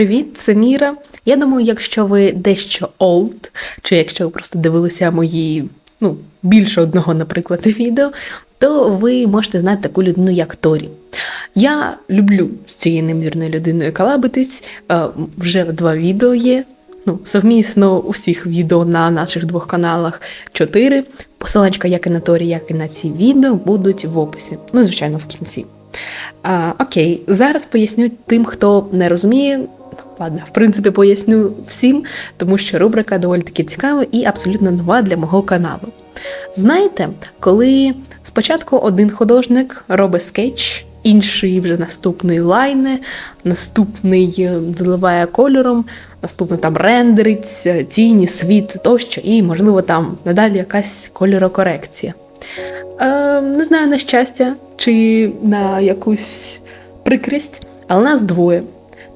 Привіт, це Міра. Я думаю, якщо ви дещо old, чи якщо ви просто дивилися мої, ну, більше одного, наприклад, відео, то ви можете знати таку людину, як Торі. Я люблю з цією немірною людиною колабитись. Е, Вже два відео є. Ну, совмісно усіх відео на наших двох каналах чотири. Посиланчика як і на Торі, як і на ці відео будуть в описі. Ну, звичайно, в кінці. А, Окей, зараз поясню тим, хто не розуміє. Ладно, в принципі, поясню всім, тому що рубрика доволі таки цікава і абсолютно нова для мого каналу. Знаєте, коли спочатку один художник робить скетч, інший вже наступний лайне, наступний е, заливає кольором, наступний там рендерить, е, тіні, світ тощо, і, можливо, там надалі якась кольорокорекція. Е, не знаю на щастя чи на якусь прикрість, але нас двоє.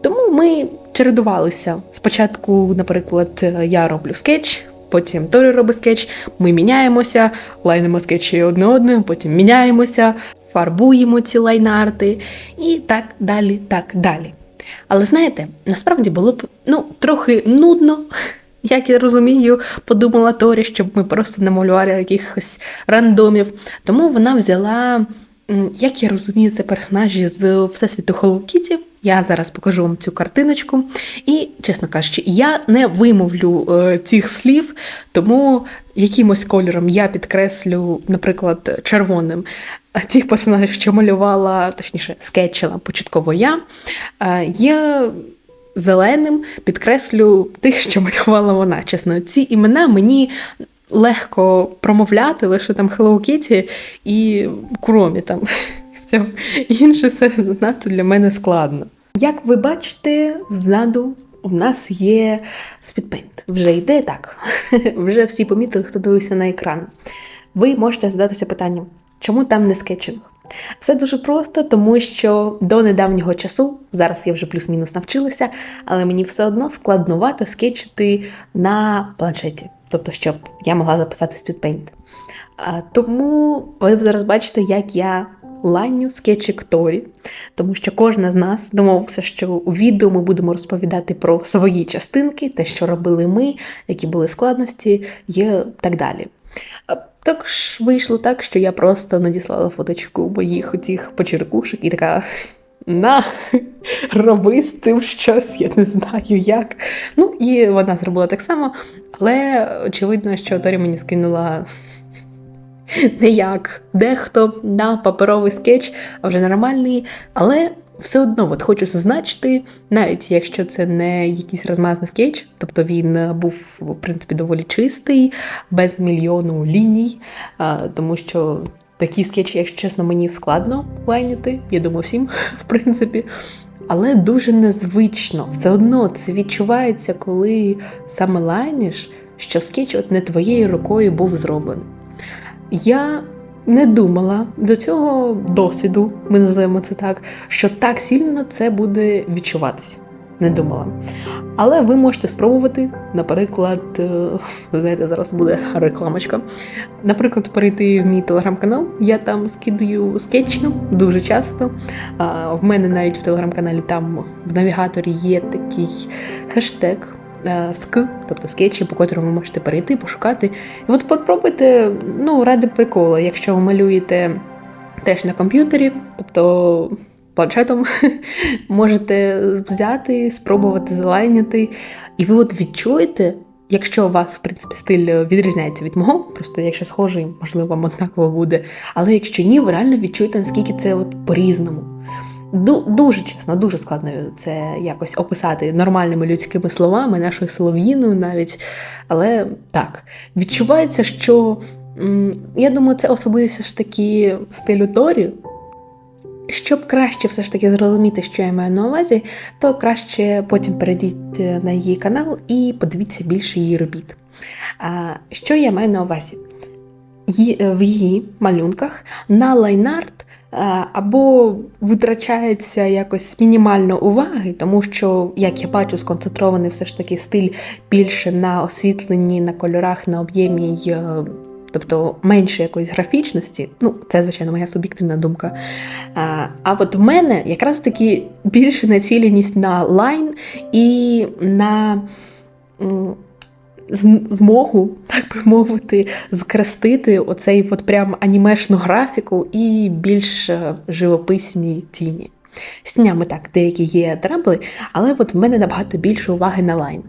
Тому ми чередувалися. Спочатку, наприклад, я роблю скетч, потім Торі робить скетч, ми міняємося, лайнемо скетчі одне одним, потім міняємося, фарбуємо ці лайнарти і так далі, так далі. Але знаєте, насправді було б ну, трохи нудно. Як я розумію, подумала Торі, щоб ми просто намалювали якихось рандомів. Тому вона взяла, як я розумію, це персонажі з Всесвіту Hello. Я зараз покажу вам цю картиночку. І, чесно кажучи, я не вимовлю е, цих слів, тому якимось кольором я підкреслю, наприклад, червоним тих персонажів, що малювала, точніше, скетчила початково я. Е, є зеленим підкреслю тих, що малювала вона. Чесно, ці імена мені легко промовляти, лише там Hello Kitty і Куромі там. Все. Інше все занадто для мене складно. Як ви бачите, ззаду у нас є спідпейнт. Вже йде так. Вже всі помітили, хто дивився на екран. Ви можете задатися питанням, чому там не скетчинг? Все дуже просто, тому що до недавнього часу, зараз я вже плюс-мінус навчилася, але мені все одно складнувато скетчити на планшеті, тобто, щоб я могла записати. А, Тому ви зараз бачите, як я лайню скетчик Торі, тому що кожна з нас домовився, що у відео ми будемо розповідати про свої частинки, те, що робили ми, які були складності, і так далі. А, Також вийшло так, що я просто надіслала фоточку моїх оцих почеркушок і така. На, роби з цим щось, я не знаю як. Ну, і вона зробила так само, але очевидно, що Торі мені скинула не як дехто на паперовий скетч, а вже нормальний. Але все одно от хочу зазначити, навіть якщо це не якийсь розмазний скетч, тобто він був в принципі доволі чистий, без мільйону ліній, тому що. Такі скетчі, якщо чесно, мені складно лайняти, я думаю, всім, в принципі. Але дуже незвично. Все одно це відчувається, коли саме лайніш, що скетч от не твоєю рукою був зроблений. Я не думала до цього досвіду, ми називаємо це так, що так сильно це буде відчуватися. Не думала. Але ви можете спробувати, наприклад, е, знаєте, зараз буде рекламочка. Наприклад, перейти в мій телеграм-канал. Я там скидаю скетчі дуже часто. В мене навіть в телеграм-каналі там в навігаторі є такий хештег ск, тобто скетчі, по котрому ви можете перейти, пошукати. І от попробуйте, ну, ради приколу, якщо ви малюєте теж на комп'ютері, тобто планшетом, можете взяти, спробувати залайняти, і ви от відчуєте. Якщо у вас, в принципі, стиль відрізняється від мого, просто якщо схожий, можливо, вам однаково буде. Але якщо ні, ви реально відчуєте, наскільки це от по-різному. Дуже чесно, дуже складно це якось описати нормальними людськими словами, нашою солов'їною навіть. Але так, відчувається, що я думаю, це особливість ж таки стилю Торі. Щоб краще все ж таки зрозуміти, що я маю на увазі, то краще потім перейдіть на її канал і подивіться більше її робіт. А, Що я маю на увазі? В її малюнках на лайнарт або витрачається якось мінімально уваги, тому що, як я бачу, сконцентрований все ж таки стиль більше на освітленні, на кольорах, на об'ємі тобто менше якоїсь графічності. Ну, це, звичайно, моя суб'єктивна думка. А а от в мене якраз таки більше націленість на лайн і на змогу, так би мовити, скрестити оцей от прям анімешну графіку і більш е, живописні тіні. З тінями так, деякі є трабли, але от в мене набагато більше уваги на лайн.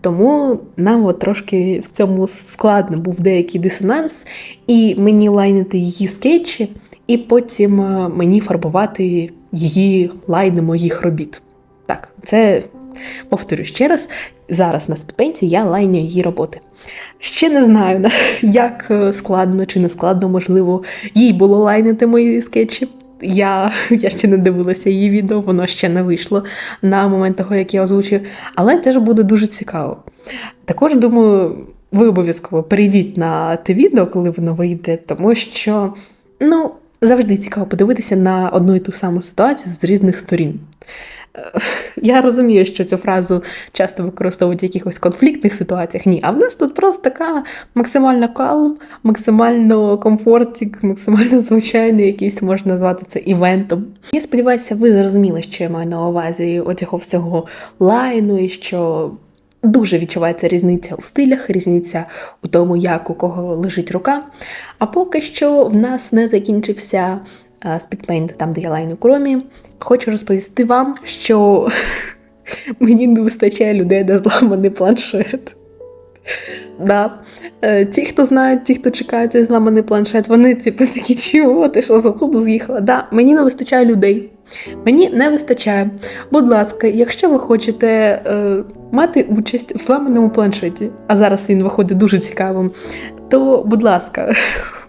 Тому нам от трошки в цьому складно був деякий дисонанс, і мені лайнити її скетчі, і потім е, мені фарбувати її лайни моїх робіт. Так, це повторю ще раз, зараз на спіпенці я лайню її роботи. Ще не знаю, як е, складно чи не складно, можливо, їй було лайнити мої скетчі. Я я ще не дивилася її відео, воно ще не вийшло на момент того, як я озвучую, але теж буде дуже цікаво. Також думаю, ви обов'язково перейдіть на те відео, коли воно вийде, тому що ну, завжди цікаво подивитися на одну і ту саму ситуацію з різних сторін. Я розумію, що цю фразу часто використовують в якихось конфліктних ситуаціях. Ні, а в нас тут просто така максимально калм, максимально комфортік, максимально звичайний якийсь можна назвати це івентом. Я сподіваюся, ви зрозуміли, що я маю на увазі оцього всього лайну, і що дуже відчувається різниця у стилях, різниця у тому, як у кого лежить рука. А поки що в нас не закінчився спідпейнт, там де я лайну кромі. Хочу розповісти вам, що мені не вистачає людей на зламаний планшет. Да. Е, ті, хто знають, ті, хто чекають цей зламаний планшет, вони типу, такі, чого, ти що з оходу з'їхала? Да, Мені не вистачає людей. Мені не вистачає. Будь ласка, якщо ви хочете е, мати участь в зламаному планшеті, а зараз він виходить дуже цікавим, то, будь ласка,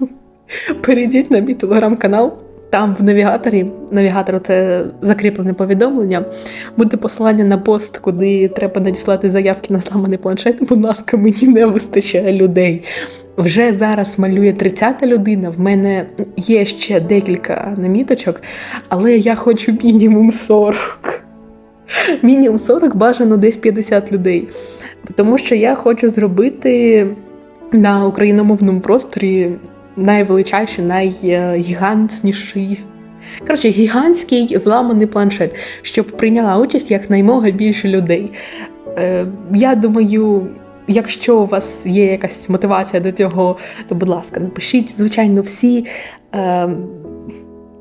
перейдіть на мій телеграм-канал. Там в навігаторі, навігатору це закріплене повідомлення, буде посилання на пост, куди треба надіслати заявки на зламаний планшет. Будь ласка, мені не вистачає людей. Вже зараз малює 30-та людина. В мене є ще декілька наміточок, але я хочу мінімум 40. Мінімум 40 бажано десь 50 людей. Тому що я хочу зробити на україномовному просторі найвеличайший, найгігантніший. Коротше, гігантський зламаний планшет, щоб прийняла участь якнаймога більше людей. Е, Я думаю, якщо у вас є якась мотивація до цього, то, будь ласка, напишіть, звичайно, всі. Е,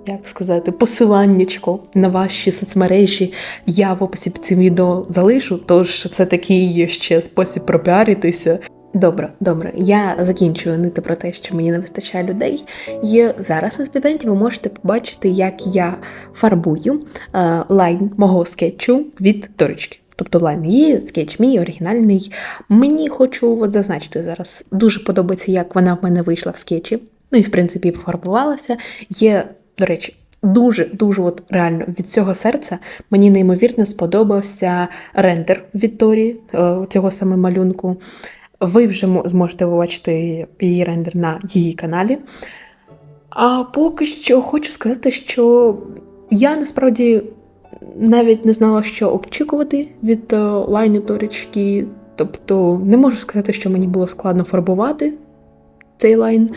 як сказати, посиланнячко на ваші соцмережі я в описі під цим відео залишу, тож це такий ще спосіб пропіаритися. Добре, добре, я закінчую нити про те, що мені не вистачає людей. І зараз на співбенті ви можете побачити, як я фарбую е, лайн мого скетчу від дорочки. Тобто лайн її, скетч мій оригінальний. Мені хочу от зазначити зараз. Дуже подобається, як вона в мене вийшла в скетчі. Ну і в принципі пофарбувалася. Є, до речі, дуже-дуже от реально від цього серця мені неймовірно сподобався рендер Вікторії е, цього саме малюнку. Ви вже зможете побачити її рендер на її каналі. А поки що хочу сказати, що я насправді навіть не знала, що очікувати від е, лайну торічки. Тобто не можу сказати, що мені було складно фарбувати цей лайн.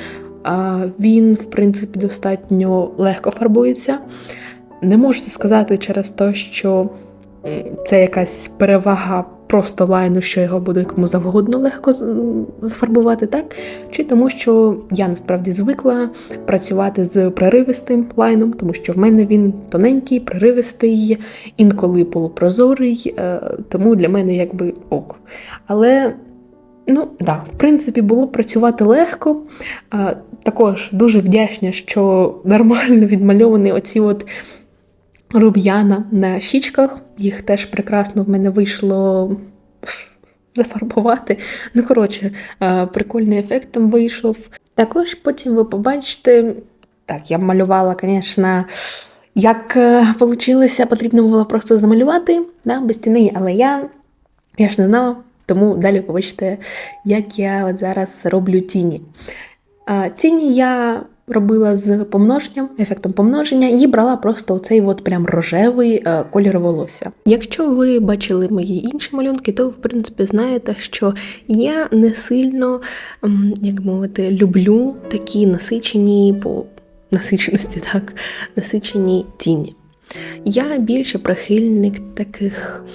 А Він, в принципі, достатньо легко фарбується. Не можу сказати через те, що це якась перевага просто лайну, що його буде кому завгодно легко зафарбувати, так? Чи тому, що я насправді звикла працювати з преривистим лайном, тому що в мене він тоненький, преривистий, інколи полупрозорий, е, тому для мене якби ок. Але. Ну, да, в принципі, було працювати легко. А, Також дуже вдячна, що нормально відмальовані оці от рум'яна на щічках. Їх теж прекрасно в мене вийшло зафарбувати. Ну, коротше, прикольний ефект там вийшов. Також потім ви побачите, так, я малювала, звісно, як вийшло, е, потрібно було просто замалювати да, без стіни, але я, я ж не знала, тому далі побачите, як я от зараз роблю тіні. Тіні я робила з помноженням, ефектом помноження, і брала просто оцей от прям рожевий е, колір волосся. Якщо ви бачили мої інші малюнки, то в принципі знаєте, що я не сильно, як мовити, люблю такі насичені по насиченості, так, насичені тіні. Я більше прихильник таких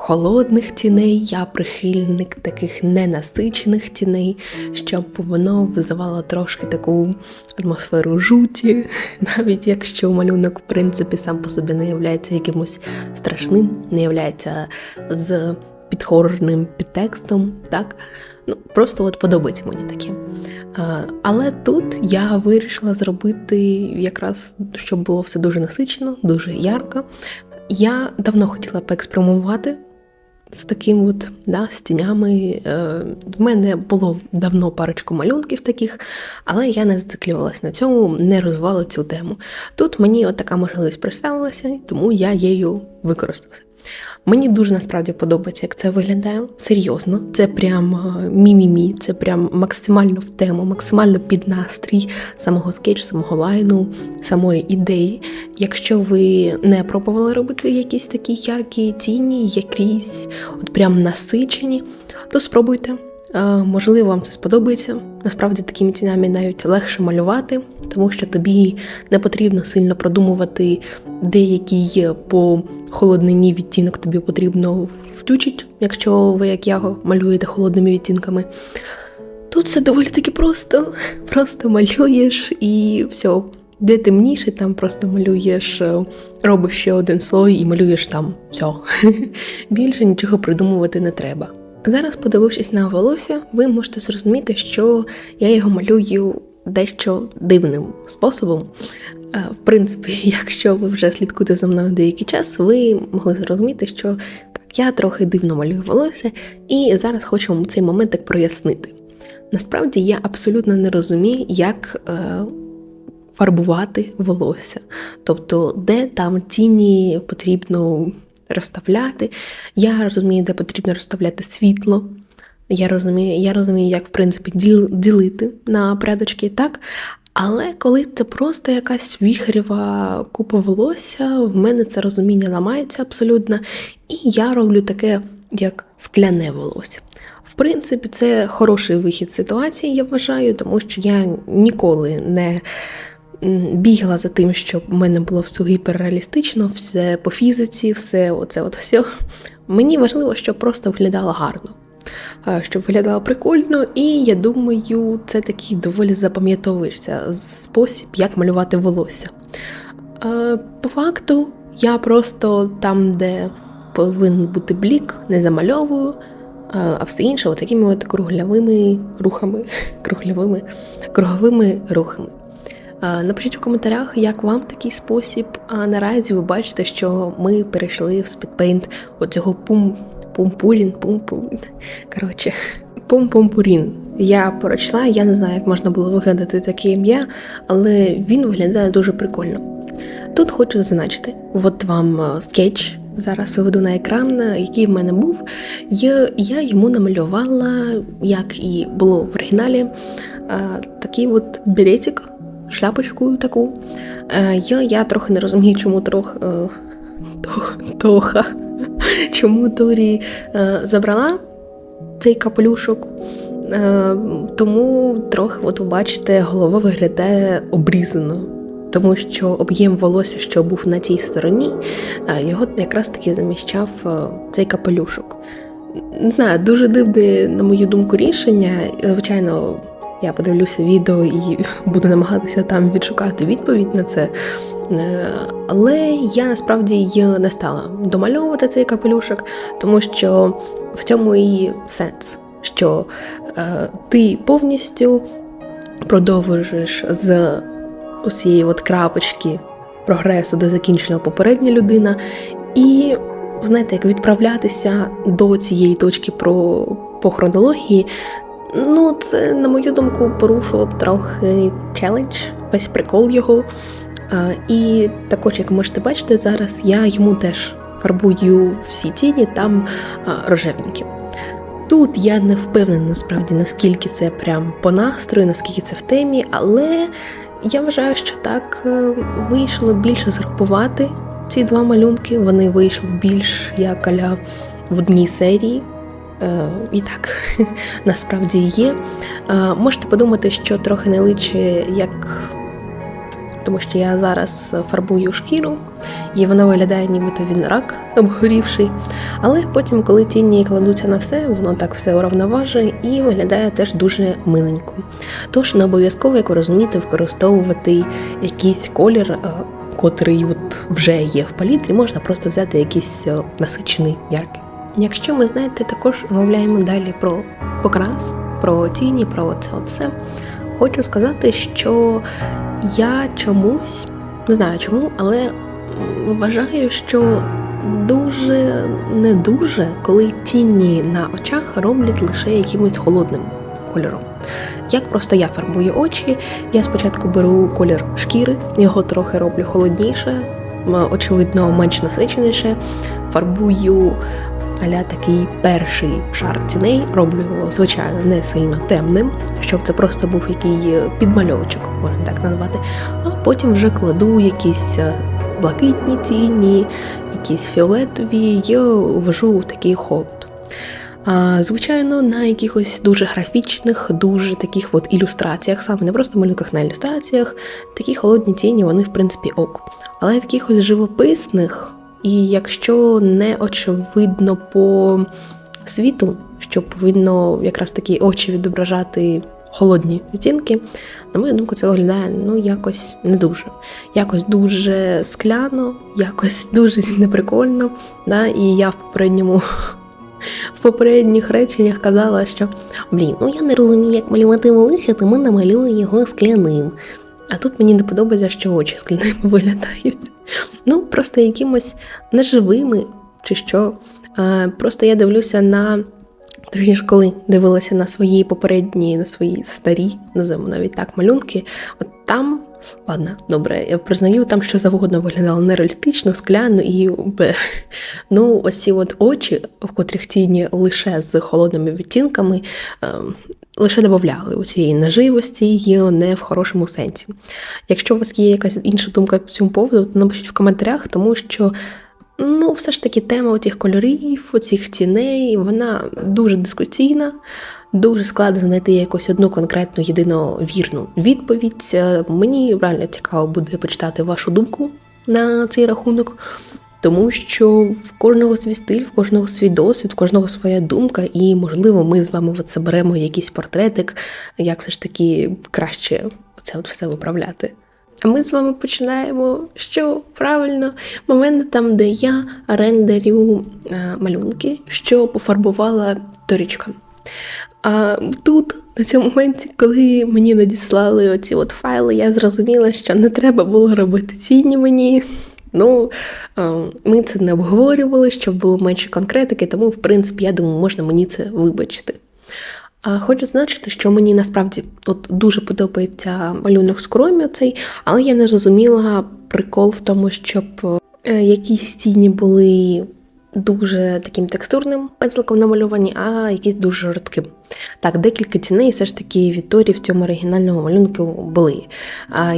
холодних тіней, я прихильник таких ненасичених тіней, щоб воно визивало трошки таку атмосферу жуті, навіть якщо малюнок, в принципі, сам по собі не являється якимось страшним, не являється з підхорним підтекстом, так? Ну, Просто от подобається мені таке. Але тут я вирішила зробити якраз, щоб було все дуже насичено, дуже ярко. Я давно хотіла поексперимувати з таким от, да, з тінями. Е, В мене було давно парочку малюнків таких, але я не зациклювалася на цьому, не розвивала цю тему. Тут мені от така можливість представилася, тому я її використалася. Мені дуже насправді подобається, як це виглядає. Серйозно, це прям мімімі, мі-мі-мі, це прям максимально в тему, максимально під настрій самого скетчу, самого лайну, самої ідеї. Якщо ви не пробували робити якісь такі яркі тіні, якісь от прям насичені, то спробуйте. Е, Можливо, вам це сподобається. Насправді такими тінями навіть легше малювати, тому що тобі не потрібно сильно продумувати, деякий по холоднині відтінок тобі потрібно включити, якщо ви, як я, малюєте холодними відтінками. Тут все доволі таки просто. Просто малюєш і все. Де темніше, там просто малюєш, е, робиш ще один слой і малюєш там все. Більше нічого придумувати не треба. Зараз, подивившись на волосся, ви можете зрозуміти, що я його малюю дещо дивним способом. Е, В принципі, якщо ви вже слідкуєте за мною деякий час, ви могли зрозуміти, що так, я трохи дивно малюю волосся, і зараз хочу вам цей момент так прояснити. Насправді я абсолютно не розумію, як е, фарбувати волосся. Тобто, де там тіні потрібно розставляти. Я розумію, де потрібно розставляти світло. Я розумію, я розумію, як в принципі діл, ділити на порядочки так. Але коли це просто якась віхрєва купа волосся, в мене це розуміння ламається абсолютно, і я роблю таке, як скляне волосся. В принципі, це хороший вихід ситуації, я вважаю, тому що я ніколи не бігла за тим, щоб в мене було все гіперреалістично, все по фізиці, все оце от все. Мені важливо, щоб просто виглядало гарно. е, Щоб виглядало прикольно, і я думаю, це такий доволі запам'ятовуєшся спосіб, як малювати волосся. Е, По факту, я просто там, де повинен бути блік, не замальовую, е, а все інше такими от круглявими рухами, круглявими, круговими рухами. Е, Напишіть у коментарях, як вам такий спосіб. А наразі ви бачите, що ми перейшли в спідпейнт оцього пум пумпурін, пумпурін. Коротше, пум-пумпурін. Я прочла, я не знаю, як можна було вигадати таке ім'я, але він виглядає дуже прикольно. Тут хочу зазначити, от вам е, скетч. Зараз виведу на екран, е, який в мене був. Я, я йому намалювала, як і було в оригіналі, такий от беретик, шляпочку таку. Е, Я, я трохи не розумію, чому трох, е, Тох- Тоха, чому Торі е, забрала цей капелюшок. Тому трохи, от ви бачите, голова виглядає обрізано. Тому що об'єм волосся, що був на тій стороні, його якраз таки заміщав цей капелюшок. Не знаю, дуже дивне, на мою думку, рішення. Звичайно, я подивлюся відео і буду намагатися там відшукати відповідь на це. Е, Але я насправді й не стала домальовувати цей капелюшок, тому що в цьому і сенс, що е, ти повністю продовжуєш з усієї от крапочки прогресу, де закінчила попередня людина, і знаєте, як відправлятися до цієї точки про, по хронології. Ну, це, на мою думку, порушило б трохи челендж, весь прикол його. І також, як можете бачити, зараз я йому теж фарбую всі тіні там рожевенькі. Тут я не впевнена насправді, наскільки це прям по настрою, наскільки це в темі, але я вважаю, що так е, вийшло більше згрупувати ці два малюнки. Вони вийшли більш як аля в одній серії. Е, і так насправді є. Е, можете подумати, що трохи не личе як тому що я зараз фарбую шкіру, і вона виглядає, нібито він рак обгорівший. Але потім, коли тіні кладуться на все, воно так все уравноважує і виглядає теж дуже миленько. Тож не обов'язково, як ви розумієте, використовувати якийсь колір. Е, котрий от вже є в палітрі, можна просто взяти якийсь насичений яркий. Якщо ми знаєте, також розмовляємо далі про покрас, про тіні, про це все. Хочу сказати, що я чомусь не знаю чому, але вважаю, що дуже не дуже, коли тіні на очах роблять лише якимось холодним кольором. Як просто я фарбую очі, я спочатку беру колір шкіри, його трохи роблю холодніше, очевидно, менш насиченіше, фарбую аля такий перший шар тіней, роблю його, звичайно, не сильно темним, щоб це просто був який підмальовочок, можна так назвати. А потім вже кладу якісь е, блакитні тіні, якісь фіолетові і ввожу в такий холод. А, Звичайно, на якихось дуже графічних, дуже таких от ілюстраціях, саме не просто малюнках на ілюстраціях, такі холодні тіні, вони, в принципі, ок. Але в якихось живописних і якщо не очевидно по світу, що повинно якраз такі очі відображати холодні відтінки, на мою думку, це виглядає ну якось не дуже. Якось дуже скляно, якось дуже неприкольно. Да? І я в попередньому. В попередніх реченнях казала, що блін, ну я не розумію, як малювати волосся, тому намалюю його скляним. А тут мені не подобається, що очі скляними виглядають. Ну, просто якимось неживими чи що. Просто я дивлюся на. Точніше, коли дивилася на свої попередні, на свої старі, називаємо навіть так, малюнки, от там, ладно, добре, я признаю, там що завгодно виглядало нереалістично, скляно і ну, ось ці от очі, в котрих тіні лише з холодними відтінками, ем, лише додавали у цієї наживості і не в хорошому сенсі. Якщо у вас є якась інша думка по цьому поводу, то напишіть в коментарях, тому що. Ну, все ж таки, тема оцих кольорів, оцих тіней, вона дуже дискусійна, дуже складно знайти якусь одну конкретну єдину вірну відповідь. Мені реально цікаво буде почитати вашу думку на цей рахунок. Тому що в кожного свій стиль, в кожного свій досвід, в кожного своя думка, і, можливо, ми з вами от заберемо якийсь портретик, як все ж таки краще це от все виправляти. А ми з вами починаємо, що правильно, момент там, де я рендерю е, малюнки, що пофарбувала торічка. А тут, на цьому моменті, коли мені надіслали оці от файли, я зрозуміла, що не треба було робити цінні мені. Ну, ми це не обговорювали, щоб було менше конкретики, тому, в принципі, я думаю, можна мені це вибачити. Хочу зазначити, що мені насправді от дуже подобається малюнок з кромі цей, але я не зрозуміла прикол в тому, щоб е, якісь тіні були дуже таким текстурним пензликом намальовані, а якісь дуже жорстким. Так, декілька тіней все ж таки Віторі в цьому оригінальному малюнку були.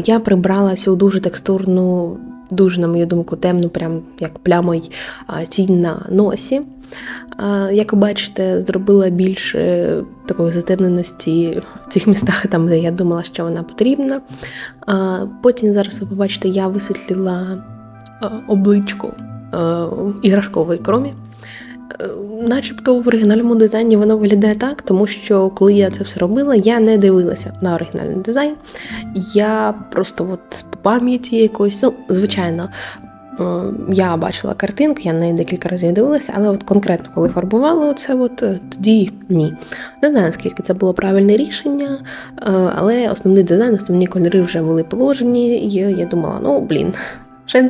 Я прибрала всю дуже текстурну дуже, на мою думку, темну, прям як плямой тінь на носі. Як ви бачите, зробила більше такої затемненості в цих містах, там, де я думала, що вона потрібна. Потім зараз ви побачите, я висвітлила обличку іграшкової кромі. Е, начебто в оригінальному дизайні воно виглядає так, тому що коли я це все робила, я не дивилася на оригінальний дизайн. Я просто от пам'яті якоїсь, ну, звичайно, е, я бачила картинку, я на неї декілька разів дивилася, але от конкретно, коли фарбувала оце, от е, тоді ні. Не знаю, наскільки це було правильне рішення, але основний дизайн, основні кольори вже були положені, і я думала, ну блін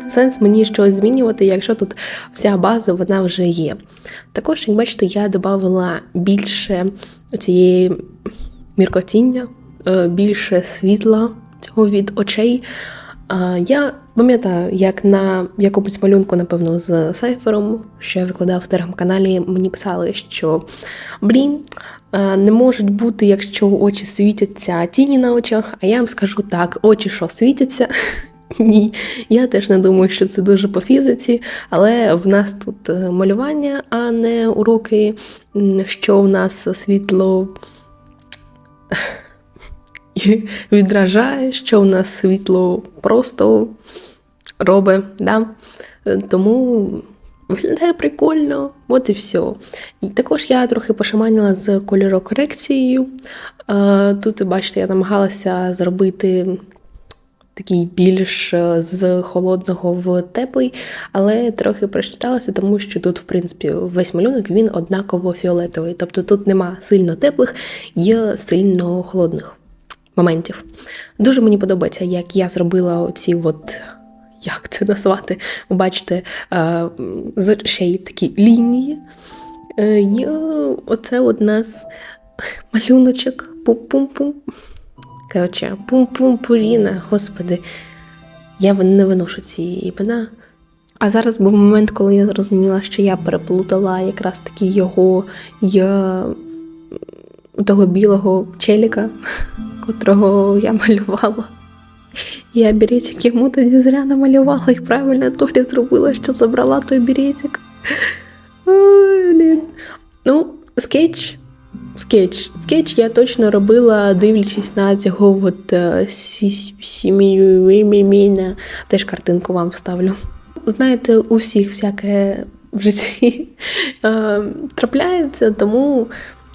сенс мені щось змінювати, якщо тут вся база вона вже є. Також, як бачите, я додала більше цієї міркотіння, е, більше світла цього від очей. Я пам'ятаю, як на якомусь малюнку, напевно, з сайфером, що я викладав в телеграм-каналі, мені писали, що блін, не можуть бути, якщо очі світяться тіні на очах. А я вам скажу так: очі що світяться. Ні, я теж не думаю, що це дуже по фізиці, але в нас тут е, малювання, а не уроки, що в нас світло відражає, що в нас світло просто робить. Да? Тому виглядає прикольно, от і все. І також я трохи пошаманила з кольорокорекцією. Тут, бачите, я намагалася зробити такий більш е, з холодного в теплий, але трохи прочиталася, тому що тут, в принципі, весь малюнок він однаково фіолетовий. Тобто тут нема сильно теплих, є сильно холодних моментів. Дуже мені подобається, як я зробила оці от. Як це назвати? Ви бачите, е, з очей такі лінії. Е, І оце от нас малюночок. Пум-пум-пум. Коротше, пум-пум-пуріна, господи. Я не виношу ці імена. А зараз був момент, коли я зрозуміла, що я переплутала якраз таки його я... того білого челіка, котрого я малювала. Я беретик йому тоді зря намалювала і правильно Торі зробила, що забрала той беретик. Ну, скетч. Скетч. Скетч я точно робила, дивлячись на цього от е, сім'ю Теж картинку вам вставлю. Знаєте, у всіх всяке в житті е, трапляється, тому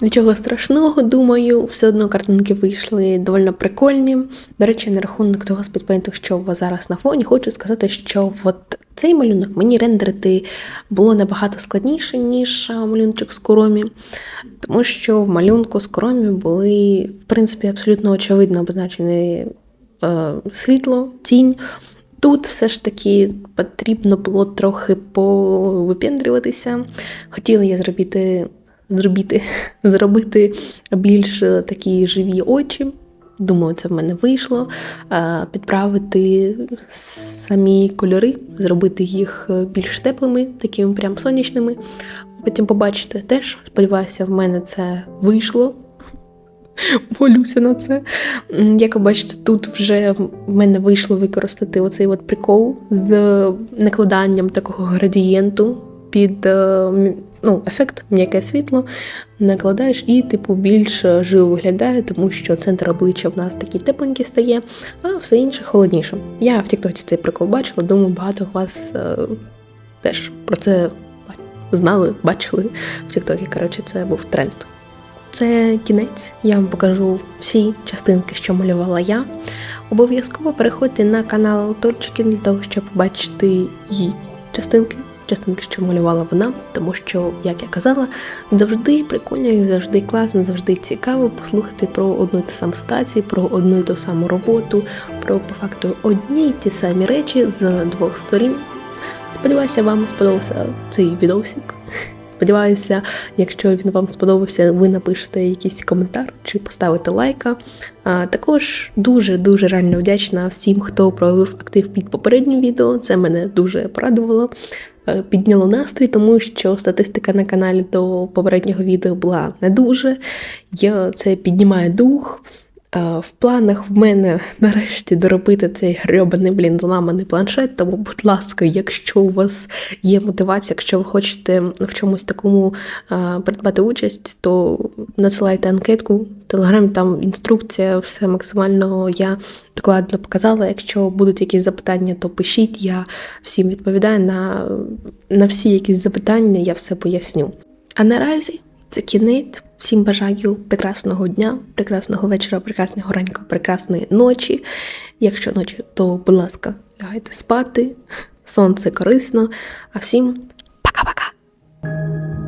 нічого страшного, думаю, все одно картинки вийшли доволі прикольні. До речі, на рахунок того спідпейнту, що у вас зараз на фоні, хочу сказати, що от цей малюнок мені рендерити було набагато складніше, ніж е, малюночок з Куромі, тому що в малюнку з Куромі були, в принципі, абсолютно очевидно обозначені е, світло, тінь. Тут все ж таки потрібно було трохи повипендрюватися. Хотіла я зробити, зробити, зробити більш е, такі живі очі. Думаю, це в мене вийшло. Е, Підправити самі кольори, зробити їх е, більш теплими, такими прям сонячними. Потім побачите теж. Сподіваюся, в мене це вийшло. Молюся на це. Як ви бачите, тут вже в мене вийшло використати оцей от прикол з накладанням такого градієнту під ну, ефект м'яке світло. Накладаєш і, типу, більш живо виглядає, тому що центр обличчя в нас такий тепленький стає, а все інше холодніше. Я в Тіктоці цей прикол бачила, думаю, багато вас е, теж про це знали, бачили в Тіктокі. Коротше, це був тренд. Це кінець. Я вам покажу всі частинки, що малювала я. Обов'язково переходьте на канал Торчики для того, щоб побачити її частинки, частинки, що малювала вона, тому що, як я казала, завжди прикольно і завжди класно, завжди цікаво послухати про одну і ту саму ситуацію, про одну і ту саму роботу, про по факту одні й ті самі речі з двох сторін. Сподіваюся, вам сподобався цей відосик. Сподіваюся, якщо він вам сподобався, ви напишете якийсь коментар чи поставите лайка. А також дуже-дуже реально вдячна всім, хто проявив актив під попереднім відео. Це мене дуже порадувало, підняло настрій, тому що статистика на каналі до попереднього відео була не дуже. Я це піднімає дух. Е, В планах в мене нарешті доробити цей грьобаний, блін, зламаний планшет. Тому, будь ласка, якщо у вас є мотивація, якщо ви хочете в чомусь такому е, придбати участь, то надсилайте анкетку. В телеграмі там інструкція, все максимально я докладно показала. Якщо будуть якісь запитання, то пишіть. Я всім відповідаю на, на всі якісь запитання, я все поясню. А наразі це кінець. Всім бажаю прекрасного дня, прекрасного вечора, прекрасного ранку, прекрасної ночі. Якщо ночі, то, будь ласка, лягайте спати. Сонце корисно. А всім пока-пока!